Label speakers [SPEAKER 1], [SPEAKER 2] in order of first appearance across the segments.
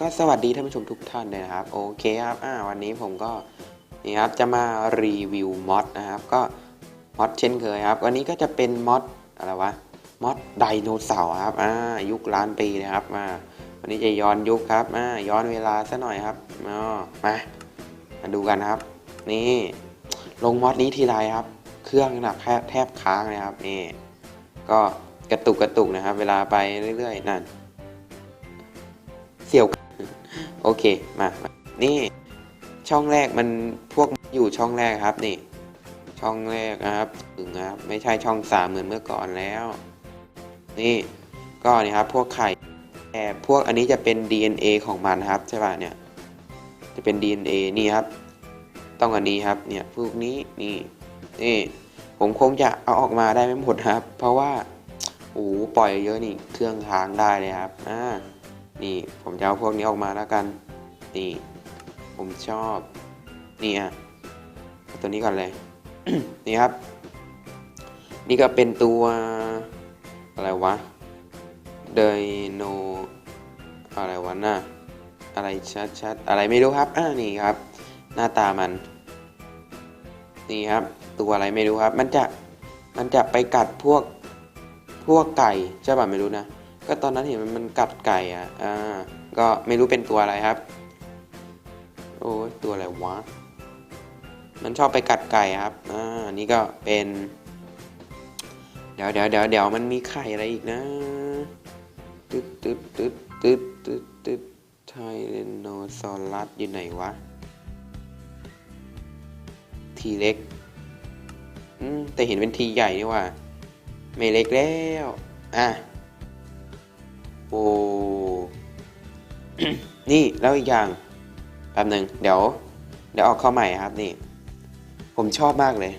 [SPEAKER 1] ก็สวัสดีท่านผู้ชมทุกท่านเลยนะครับ โอเคครับอ่าวันนี้ผมก็นี่ครับจะมารีวิวมอดนะครับ ก็มอดเช่นเคยครับ วันนี้ก็จะเป็นมอดอะไรวะมอดไดโนเสาร์ครับอ่ายุคล้านปีนะครับมาวันนี้จะย้อนยุคครับอ่าย้อนเวลาซะหน่อยครับอ๋อมามาดูกันครับ นี่ ลงมอดนี้ทีไรครับ เครื่องหนักแทบค้างเลยครับนี่ก็กระตุกกระตุกนะครับ เวลาไปเรื่อยๆนั่น โอเคมามานี่ช่องแรกมันพวกอยู่ช่องแรกครับนี่ ช่องแรกนะครับถึงนะครับไม่ใช่ช่องสามเหมือนเมื่อก่อนแล้ว นี่ก็นี่ครับพวกไข่แต่พวกอันนี้จะเป็น DNA ของมันครับใช่ป่ะเนี่ยจะเป็น DNA นี่ครับ ต้องอันนี้ครับเนี่ยพวกนี้นี่นี่ผมคงจะเอาออกมาได้ไม่หมดครับ เพราะว่าโอ้ปล่อยเยอะนี่เครื่องค้างได้เลยครับอ่า นี่ผมจะเอาพวกนี้ออกมาแล้วกัน นี่ ผมชอบนี่อะตัวนี้ก่อนเลย นี่ครับ นี่ก็เป็นตัวอะไรวะเดโนอะไรวะน่ะอะไรชัดๆอะไรไม่รู้ครับอ่านี่ครับ หน้าตามัน นี่ครับ ตัวอะไรไม่รู้ครับ มันจะมันจะไปกัดพวกพวกไก่ใช่ป่ะไม่รู้นะ ก็ตอนนั้นเห็นมันกัดไก่อะ อ่า ก็ไม่รู้เป็นตัวอะไรครับ โอ้ยตัวอะไรวะ มันชอบไปกัดไก่ครับ อ่า นี่ก็เป็น เดี๋ยวเดี๋ยวเดี๋ยวเดี๋ยวมันมีไข่อะไรอีกนะ ตึ๊ดตึ๊ดตึ๊ดตึ๊ดตึ๊ดตึ๊ดไทเรนโนซอรัสอยู่ไหนวะ ทีเล็ก อืม แต่เห็นเป็นทีใหญ่นี่ว่า ไม่เล็กแล้ว อะ โอ้นี่แล้วอีกอย่างแป๊บหนึ่งเดี๋ยว เดี๋ยวออกเข้าใหม่ครับนี่ ผมชอบมากเลย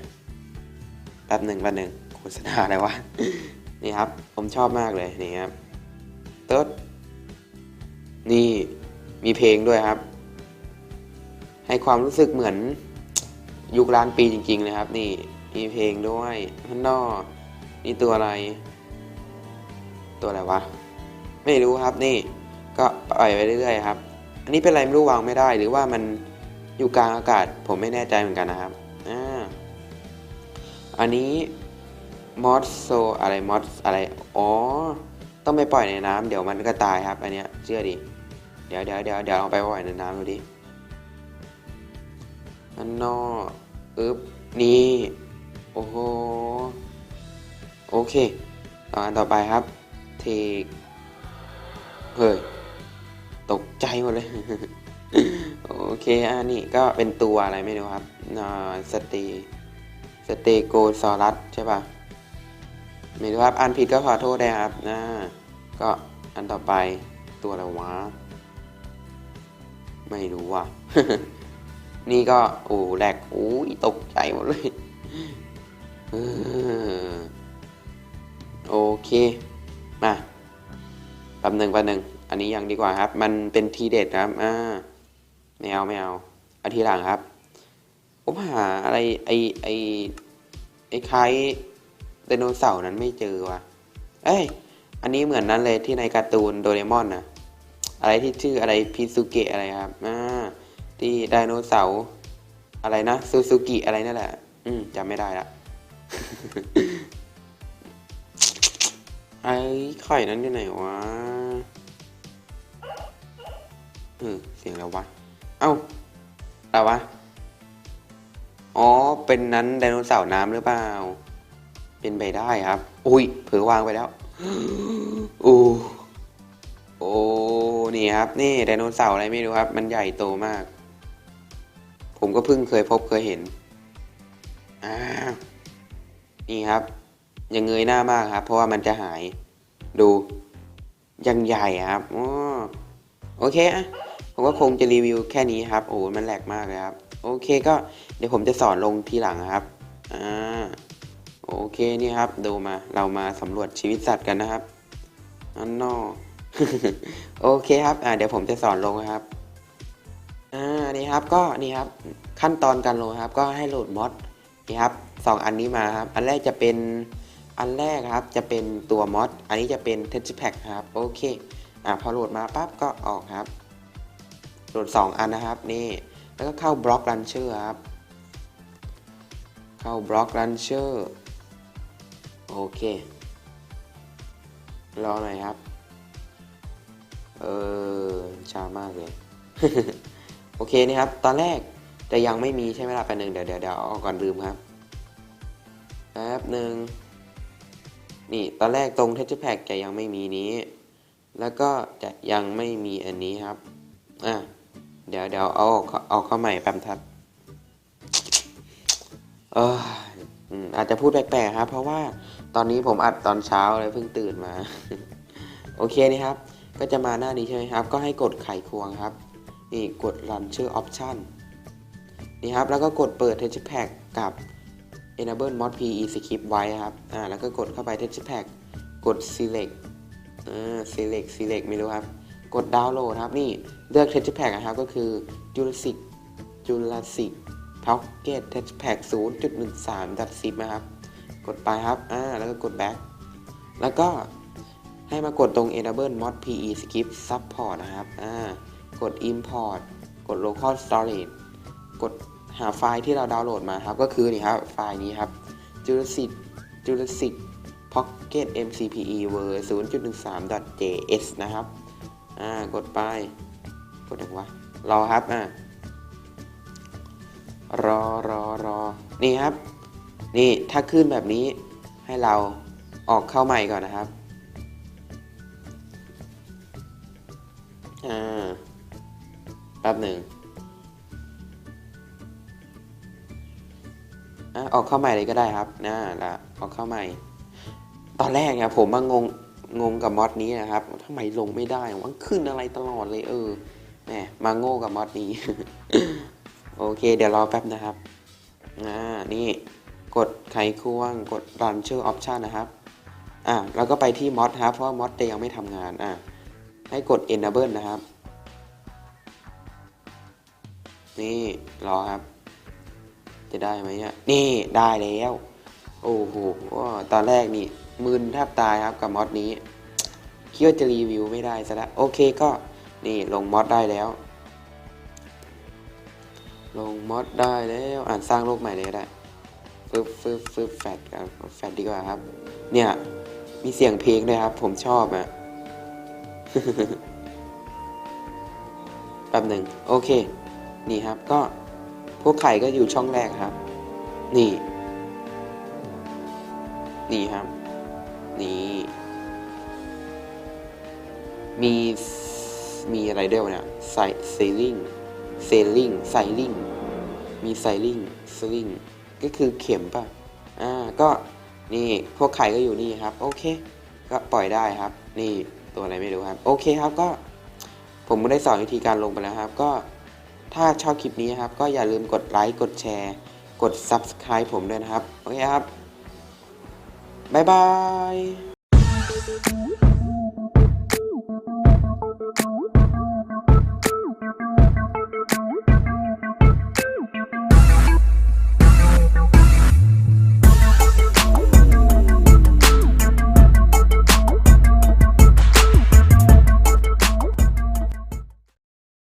[SPEAKER 1] แป๊บหนึ่งแป๊บหนึ่งโฆษณาอะไรวะ นี่ครับ ผมชอบมากเลยนี่ครับเติร์ดนี่มีเพลงด้วยครับ ให้ความรู้สึกเหมือนยุคล้านปีจริงๆเลยครับ นี่มีเพลงด้วยข้างนอกนี่ตัวอะไร ตัวอะไรวะ ไม่รู้ครับนี่ก็ปล่อยไปเรื่อยๆครับ อันนี้เป็นอะไรไม่รู้วางไม่ได้ หรือว่ามันอยู่กลางอากาศ ผมไม่แน่ใจเหมือนกันนะครับอ่าอันนี้มอสโซอะไรมอสอะไรอ๋อต้องไปปล่อยในน้ำเดี๋ยวมันก็ตายครับ อันเนี้ยเชื่อดิเดี๋ยวเดี๋ยวเดี๋ยวเดี๋ยวลองไปปล่อยในน้ำดูดิอันนอกอึ๊บนี่โอ้โหโอเคตอนต่อไปครับเทค เฮ้ย ตกใจหมดเลย โอเคอันนี้ก็เป็นตัวอะไรไม่รู้ครับสเตสเตโกซอรัสใช่ปะไม่รู้ครับอันผิดก็ขอโทษได้ครับนะก็อันต่อไปตัวอะไรวะ ไม่รู้ว่ะ นี่ก็ โอ้แหลกโอ้ยตกใจหมดเลยโอเค มา แป๊บหนึ่งแป๊บหนึ่งอันนี้ยังดีกว่าครับ มันเป็นทีเด็ดครับอ่าไม่เอาไม่เอาอาทีหลังครับผมหาอะไรไอไอไอคล้ายไดโนเสาร์นั้นไม่เจอว่ะเอ้ยอันนี้เหมือนนั้นเลยที่ในการ์ตูนโดเรมอนนะอะไรที่ชื่ออะไรพิซุเกะอะไรครับอ่าที่ไดโนเสาร์อะไรนะซูซูกิอะไรนั่นแหละ อืมจำไม่ได้ละ ไอ้ไข่นั้นอยู่ไหนวะ เออ เสียงแล้ววะ เอ้าอะไรวะ อ๋อ เป็นนั้นไดโนเสาร์น้ำหรือเปล่า เป็นไปได้ครับ อุ้ย เผือวางไปแล้วอู้โอ้ นี่ครับ นี่ไดโนเสาร์อะไรไม่รู้ครับ มันใหญ่โตมาก ผมก็เพิ่งเคยพบเคยเห็นอ่านี่ครับ ยังเงยหน้ามากครับ เพราะว่ามันจะหาย ยังใหญ่ครับอ๋อโอเคอะผมก็คงจะรีวิวแค่นี้ครับ โอ้มันแหลกมากเลยครับ โอเคก็เดี๋ยวผมจะสอนลงทีหลังครับอ่าโอเคนี่ครับ ดูมาเรามาสำรวจชีวิตสัตว์กันนะครับอันนอโอเคครับอ่าเดี๋ยวผมจะสอนลงครับอ่านี่ครับก็นี่ครับขั้นตอนการลงครับ ก็ให้โหลดมอดนี่ครับสองอันนี้มาครับ อันแรกจะเป็น อันแรกครับจะเป็นตัวมอดอันนี้จะเป็น texture pack ครับโอเคอ่าพอโหลดมาปั๊บก็ออกครับโหลด 2 อันนะครับนี่แล้วก็เข้าบล็อกรันเชอร์ครับ เข้าบล็อกรันเชอร์โอเค รอหน่อยครับ เออช้ามากเลย โอเคนี่ครับ ตอนแรกจะยังไม่มีใช่ไหมล่ะแป๊บหนึ่งเดี๋ยวเดี๋ยวเดี๋ยวเอาก่อนลืมครับแป๊บหนึ่ง นี่ตอนแรกตรง texture pack จะยังไม่มีนี้ แล้วก็จะยังไม่มีอันนี้ครับ อะ เดี๋ยวเดี๋ยวเอาเอาเข้าใหม่แป๊บทัดเอออาจจะพูดแปลกๆครับ เพราะว่าตอนนี้ผมอัดตอนเช้าเลยเพิ่งตื่นมา โอเคนี่ครับ ก็จะมาหน้านี้ใช่ไหมครับ ก็ให้กดไขควงครับ นี่กด run ชื่อ option นี่ครับ แล้วก็กดเปิด texture pack กับ enable mod pe script ไว้ครับอ่าแล้วก็กดเข้าไป text pack กด select อ่า select select ไม่รู้ครับ กดดาวน์โหลดครับ นี่เลือก text pack นะครับ ก็คือ Jurassic Jurassic Pocket text pack 0.13 zip นะครับ กดไปครับ อ่า แล้วก็กด back แล้วก็ให้มากดตรง enable mod pe script support นะครับ อ่า กด import กด local storage กด หาไฟล์ที่เราดาวน์โหลดมาครับ ก็คือนี่ครับไฟล์นี้ครับ Jurassic Jurassic Pocket MCPE ver 0.13 js นะครับอ่ากดไปกดยังวะรอครับอ่ารอรอรอนี่ครับ นี่ถ้าขึ้นแบบนี้ให้เราออกเข้าใหม่ก่อนนะครับอ่าแป๊บหนึ่ง อะออกเข้าใหม่เลยก็ได้ครับน่าละออกเข้าใหม่ ตอนแรกเนี่ยผมมางงงงกับมอดนี้นะครับทำไมลงไม่ได้วะขึ้นอะไรตลอดเลยเออแหมมาโง่กับมอดนี้ โอเค เดี๋ยวรอแป๊บนะครับอ่านี่กดไขควงกด run ชื่อ option นะครับอ่าแล้วก็ไปที่มอดครับ เพราะมอดจะยังไม่ทำงานอ่าให้กด enable นะครับ นี่ รอครับ จะได้ไหมเนี่ยนี่ได้แล้ว โอ้โหตอนแรกนี่มึนแทบตายครับกับมอดนี้คิดว่าจะรีวิวไม่ได้ซะแล้วโอเคก็นี่ลงมอดได้แล้ว ลงมอดได้แล้วอ่านสร้างโลกใหม่เลยได้ฟึบฟึบฟึบแฟดกันแฟดดีกว่าครับ เนี่ยมีเสียงเพลงด้วยครับ ผมชอบอะแป๊บหนึ่งโอเค นี่ครับก็ พวกไข่ก็อยู่ช่องแรกครับ นี่ นี่ครับ นี่ มี มีอะไรด้วยวะเนี่ยไซเซลิงเซลิงไซลิงมีไซลิงสลิงก็คือเข็มป่ะ อ่า ก็นี่ พวกไข่ก็อยู่นี่ครับ โอเค ก็ปล่อยได้ครับ นี่ตัวอะไรไม่รู้ครับ โอเคครับก็ ผมก็ได้สอนวิธีการลงไปแล้วครับ ก็ ถ้าชอบคลิปนี้ครับ ก็อย่าลืมกดไลค์ กดแชร์ กด Subscribe ผมด้วยนะครับ โอเคครับ บ๊ายบาย